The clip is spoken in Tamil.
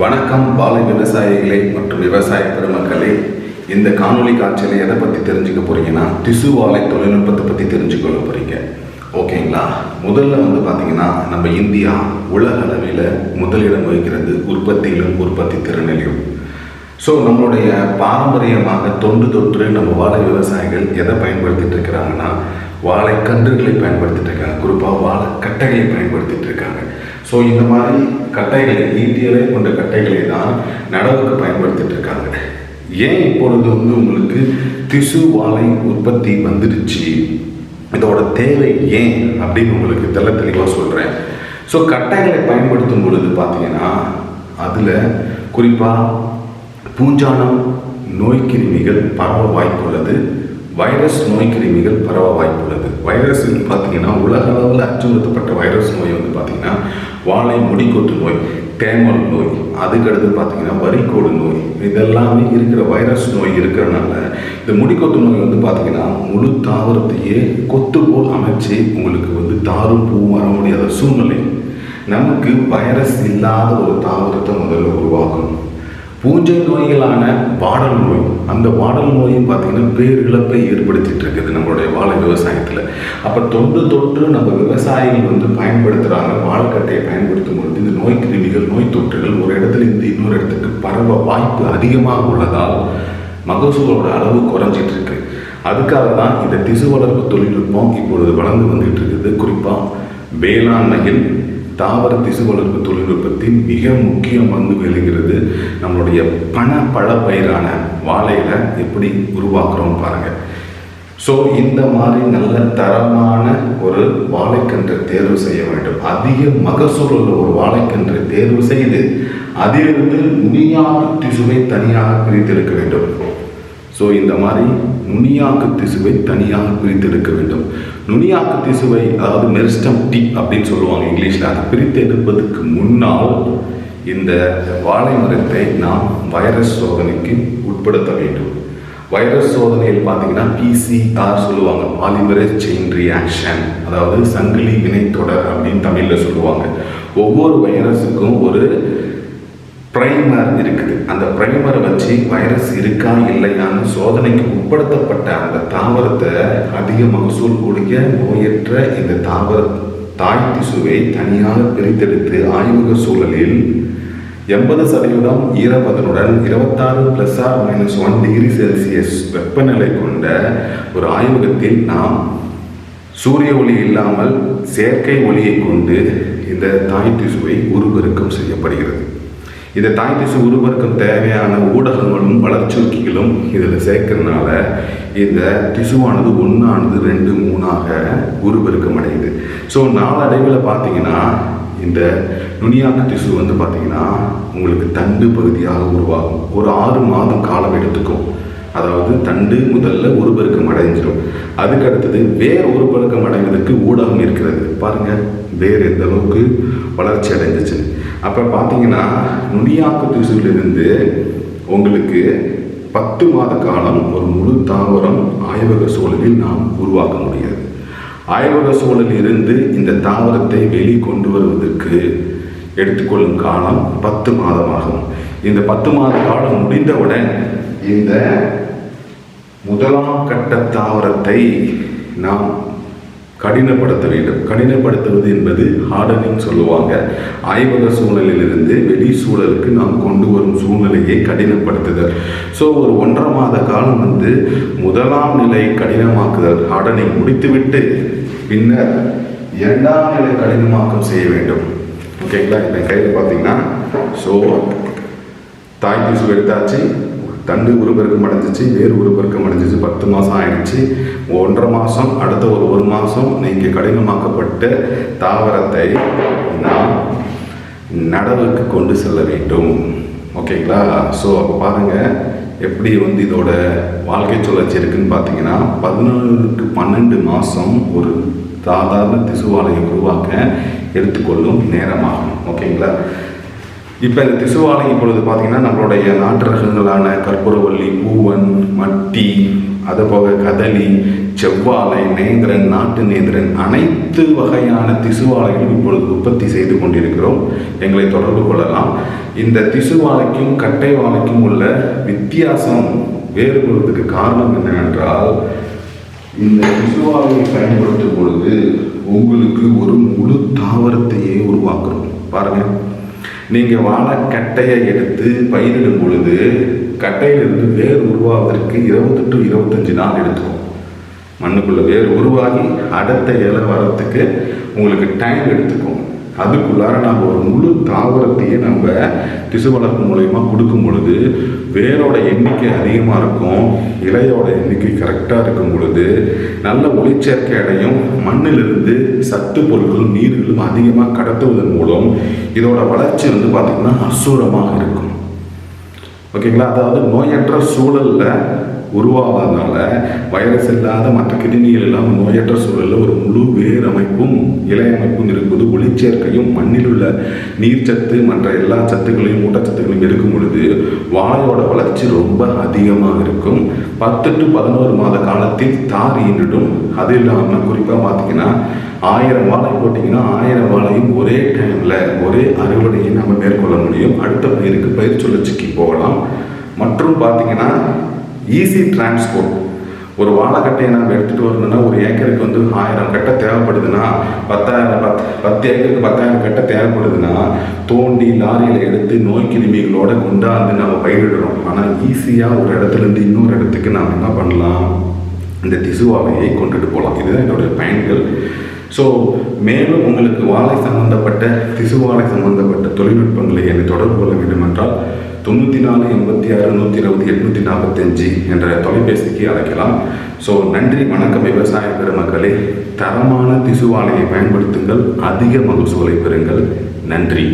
வணக்கம் பாலை விவசாயிகளே மற்றும் விவசாய பெருமக்களே. இந்த காணொளி காட்சியில் எதை பற்றி தெரிஞ்சுக்க போறீங்கன்னா திசு வாழை தொழில்நுட்பத்தை பற்றி தெரிஞ்சுக்கொள்ள போறீங்க. ஓகேங்களா? முதல்ல வந்து பார்த்தீங்கன்னா நம்ம இந்தியா உலக அளவில் முதலிடம் வகிக்கிறது உற்பத்தியிலும் உற்பத்தி திறனிலையும் ஸோ நம்மளுடைய பாரம்பரியமாக தொன்று தொற்று நம்ம வாழை விவசாயிகள் எதை பயன்படுத்திட்டு இருக்கிறாங்கன்னா வாழைக்கன்றுகளை பயன்படுத்திட்டு இருக்காங்க. குறிப்பாக வாழைக்கட்டைகளை பயன்படுத்திட்டு ஸோ இந்த மாதிரி கட்டைகளை ஈட்டியலை கொண்ட கட்டைகளை தான் நடவுக்கு பயன்படுத்திட்டு இருக்காங்க. ஏன் இப்பொழுது வந்து உங்களுக்கு திசு வாழை உற்பத்தி வந்துடுச்சு? இதோட தேவை ஏன் அப்படின்னு உங்களுக்கு தெல்ல தெளிவாக சொல்கிறேன் ஸோ கட்டைகளை பயன்படுத்தும் பொழுது பார்த்தீங்கன்னா அதில் குறிப்பாக பூஞ்சானம் நோய்க்கிருமிகள் பரவ வாய்ப்புள்ளது. வைரஸ் நோய்க்கிருமிகள் பரவ வாய்ப்புள்ளது. வைரஸ் பார்த்தீங்கன்னா உலக அளவில் அச்சுறுத்தப்பட்ட வைரஸ் நோய் வந்து பார்த்தீங்கன்னா வாழை முடிக்கொட்டு நோய் தேமல் நோய் அதுக்கடுத்து பார்த்தீங்கன்னா வரிக்கோடு நோய் இதெல்லாமே இருக்கிற வைரஸ் நோய் இருக்கிறனால இந்த முடிக்கொத்து நோய் வந்து பார்த்தீங்கன்னா முழு தாவரத்தையே கொத்து போல் அமைச்சு உங்களுக்கு வந்து தாரும் பூ வர முடியாத சூழ்நிலை. நமக்கு வைரஸ் இல்லாத ஒரு தாவரத்தை முதல்ல உருவாக்கணும். பூஞ்சை நோய்களான வாடல் நோய். அந்த வாடல் நோயும் பார்த்தீங்கன்னா பேரிழப்பை ஏற்படுத்திட்டு இருக்குது நம்மளுடைய வாழை விவசாயத்தில். அப்போ தொன்று தொற்று நம்ம விவசாயிகள் வந்து பயன்படுத்துகிறாங்க வாழைக்கட்டையை பயன்படுத்தும் பொழுது இந்த நோய் கிருமிகள் நோய் தொற்றுகள் ஒரு இடத்துல இருந்து இன்னொரு இடத்துக்கு பரவ வாய்ப்பு அதிகமாக உள்ளதால் மகசூலோட அளவு குறைஞ்சிட்டு இருக்கு. அதுக்காக தான் இந்த திசு வளர்ப்பு தொழில்நுட்பம் இப்பொழுது வளர்ந்து வந்துட்டு இருக்குது. குறிப்பாக வேளாண்மையில் தாவர திசு வளர்ப்பு தொழில்நுட்பத்தின் மிக முக்கியம் பங்கு விளைகிறது. நம்மளுடைய பண பழ பயிரான வாழையில எப்படி உருவாக்குறோம் பாருங்க. ஸோ இந்த மாதிரி நல்ல தரமான ஒரு வாழைக்கன்றை தேர்வு செய்ய வேண்டும். அதிக மகசூல் உள்ள ஒரு வாழைக்கன்றை தேர்வு செய்து அதிலிருந்து நுனியாக்கு திசுவை தனியாக பிரித்தெடுக்க வேண்டும். ஸோ இந்த மாதிரி நுனியாக்கு திசுவை தனியாக பிரித்தெடுக்க வேண்டும். நுனியாக்கு திசுவை அதாவது மெரிஸ்டம் டி அப்படின்னு சொல்லுவாங்க இங்கிலீஷில். அதை பிரித்தெடுப்பதற்கு முன்னால் இந்த வாழை மரத்தை நாம் வைரஸ் சோதனைக்கு உட்படுத்த வேண்டும். வைரஸ் சோதனையில் பார்த்தீங்கன்னா பிசிஆர் சொல்லுவாங்க. பாலிமரேஸ் செயின் ரியாக்ஷன் அதாவது சங்கிலி வினைத்தொடர் அப்படின்னு தமிழில் சொல்லுவாங்க. ஒவ்வொரு வைரஸுக்கும் ஒரு பிரைமர் இருக்குது. அந்த பிரைமரை வச்சு வைரஸ் இருக்கா இல்லையான்னு சோதனைக்கு உட்படுத்தப்பட்ட அந்த தாவரத்தை அதிக மகசூல் கூடிய நோயற்ற இந்த தாவர தாய் திசுவை தனியாக பிரித்தெடுத்து ஆய்வக சூழலில் எண்பது சதவீதம் ஈரப்பதனுடன் இருபத்தாறு plus or minus one degree Celsius வெப்பநிலை கொண்ட ஒரு ஆய்வகத்தில் நாம் சூரிய ஒளி இல்லாமல் செயற்கை ஒளியை கொண்டு இந்த தாய் திசுவை உருப்பெருக்கம் செய்யப்படுகிறது. இந்த தாய் திசு உருவருக்கும் தேவையான ஊடகங்களும் வளர்ச்சூக்கிகளும் இதில் சேர்க்கறதுனால இந்த திசுவானது ஒன்றானது ரெண்டு மூணாக உருவெருக்கம் அடையுது ஸோ நாளடைவில் பார்த்தீங்கன்னா இந்த நுனியாக்கு திசு வந்து பார்த்தீங்கன்னா உங்களுக்கு தண்டு பகுதியாக உருவாகும். ஒரு ஆறு மாதம் காலம் எடுத்துக்கும். அதாவது தண்டு முதல்ல உருப்பெருக்கம் அடைஞ்சிடும் அதுக்கு அடுத்தது ஒரு பெருக்கம் அடைவதற்கு ஊடகம் இருக்கிறது. பாருங்கள் வேறு எந்த அளவுக்கு வளர்ச்சி அடைஞ்சிச்சு அப்போ பார்த்தீங்கன்னா நுனியாக்கு திசுவிலிருந்து உங்களுக்கு பத்து மாத காலம் ஒரு முழு தாவரம் ஆய்வக சூழலில் நாம் உருவாக்க முடியாது. ஆய்வக சூழலில் இருந்து இந்த தாவரத்தை வெளி கொண்டு வருவதற்கு எடுத்துக்கொள்ளும் காலம் பத்து மாதமாகும். இந்த பத்து மாத காலம் முடிந்தவுடன் இந்த முதலாம் கட்ட தாவரத்தை நாம் கடினப்படுத்த வேண்டும். கடினப்படுத்துவது என்பது ஹார்டனிங் சொல்லுவாங்க. ஆய்வக சூழலிலிருந்து வெளி சூழலுக்கு நாம் கொண்டு வரும் சூழ்நிலையை கடினப்படுத்துதல். ஸோ ஒரு ஒன்றரை மாத காலம் வந்து முதலாம் நிலை கடினமாக்குதல் ஹார்டனிங் முடித்துவிட்டு பின்னர் இரண்டாம் நிலை கடினமாக்கம் செய்ய வேண்டும். ஓகேங்களா இந்த கையில் பார்த்தீங்கன்னா ஸோ தாய் திசு எடுத்தாச்சு. தண்டு உருப்பெருக்கம் அடைஞ்சிச்சு வேறு உருப்பெருக்கம் அடைஞ்சிச்சு. பத்து மாதம் ஆயிடுச்சு. ஒன்றரை மாதம் அடுத்த ஒரு ஒரு மாதம் நீங்கள் கடினமாக்கப்பட்ட தாவரத்தை நாம் நடவுக்கு கொண்டு செல்ல வேண்டும். ஓகேங்களா? ஸோ அப்போ பாருங்கள் எப்படி வந்து இதோட வாழ்க்கை சுழற்சி இருக்குன்னு பார்த்தீங்கன்னா பதினொன்று பன்னெண்டு மாதம் ஒரு சாதாரண திசுவாலையை உருவாக்க எடுத்துக்கொள்ளும் நேரமாகும். ஓகேங்களா? இப்போ இந்த திசுவாலை இப்பொழுது பார்த்தீங்கன்னா நம்மளுடைய நாட்டு ரகங்களான கற்பூரவள்ளி பூவன் மட்டி அது போக கதலி செவ்வாழை நேந்திரன் நாட்டு நேந்திரன் அனைத்து வகையான திசுவாலைகளும் இப்பொழுது உற்பத்தி செய்து கொண்டிருக்கிறோம். எங்களை தொடர்பு கொள்ளலாம். இந்த திசு வாழைக்கும் கட்டை வாழைக்கும் உள்ள வித்தியாசம் வேறுபடுவதற்கு காரணம் என்னவென்றால் இந்த திசுவாலையை பயன்படுத்தும் பொழுது உங்களுக்கு ஒரு முழு தாவரத்தையே உருவாக்குறோம். பாருங்கள் நீங்கள் வாழைக்கட்டையை எடுத்து பயிரிடும் பொழுது கட்டையிலிருந்து வேர் உருவாவதற்கு இருபது டு இருபத்தஞ்சு நாள் எடுத்துக்கும் மண்ணுக்குள்ளே வேர் உருவாகி அடுத்த இலை வரத்துக்கு உங்களுக்கு டைம் எடுத்துக்கும். அதுக்குள்ளார நம்ம ஒரு முழு தாவரத்தையே நம்ம திசு வளர்ப்பு மூலயமா கொடுக்கும் பொழுது வேரோட எண்ணிக்கை அதிகமாக இருக்கும் இலையோட எண்ணிக்கை கரெக்டாக இருக்கும் பொழுது நல்ல ஒளிச்சேர்க்கை அடையும் மண்ணிலிருந்து சத்து பொருட்களும் நீர்களும் அதிகமாக கடத்துவதன் மூலம் இதோட வளர்ச்சி வந்து பார்த்திங்கன்னா அசூரமாக இருக்கும். ஓகேங்களா? அதாவது நோயற்ற சூழலில் உருவாவதனால வைரஸ் இல்லாத மற்ற கிருமிகள் இல்லாமல் நோயற்ற சூழலில் ஒரு முழு வேர் அமைப்பும் இலை அமைப்பும் இருக்கும்போது ஒளிச்சேர்க்கையும் மண்ணில் உள்ள நீர்ச்சத்து மற்ற எல்லா சத்துக்களையும் ஊட்டச்சத்துக்களையும் இருக்கும் பொழுது வாழையோட வளர்ச்சி ரொம்ப அதிகமாக இருக்கும். பத்து டு பதினோரு மாத காலத்தில் தார் ஈன்றிடும். அது இல்லாமல் குறிப்பாக பார்த்தீங்கன்னா ஆயிரம் வாழை போட்டிங்கன்னா ஆயிரம் வாழையும் ஒரே டைமில் ஒரே அறுவடையை நம்ம மேற்கொள்ள முடியும். அடுத்த பயிருக்கு பயிர் சுழற்சிக்கு போகலாம். மற்றும் பார்த்தீங்கன்னா ஈஸி டிரான்ஸ்போர்ட் ஒரு வாழைக்கட்டையை நம்ம எடுத்துகிட்டு வரணும்னா ஒரு ஏக்கருக்கு வந்து ஆயிரம் கட்டை தேவைப்படுதுன்னா பத்தாயிரம் பத் பத்து ஏக்கருக்கு பத்தாயிரம் கட்டை தேவைப்படுதுன்னா தோண்டி லாரியில் எடுத்து நோய் கிருமிகளோட கொண்டாந்து நம்ம பயிரிடுறோம். ஆனால் ஈஸியாக ஒரு இடத்துலேருந்து இன்னொரு இடத்துக்கு நாம் என்ன பண்ணலாம்? இந்த திசுவாலையை கொண்டுட்டு போகலாம். இதுதான் என்னுடைய பயன்கள். ஸோ மேலும் உங்களுக்கு வாழை சம்பந்தப்பட்ட திசு வாழை சம்பந்தப்பட்ட தொழில்நுட்பங்களை என்னை தொடர்பு கொள்ள வேண்டும் என்றால் தொண்ணூற்றி நாலு எண்பத்தி ஆறு நூற்றி இருபது எட்நூற்றி நாற்பத்தஞ்சு என்ற தொலைபேசிக்கு அழைக்கலாம். ஸோ நன்றி வணக்கம் விவசாய பெருமக்களே. தரமான திசுவாலையை பயன்படுத்துங்கள். அதிக மகசூலை பெறுங்கள். நன்றி.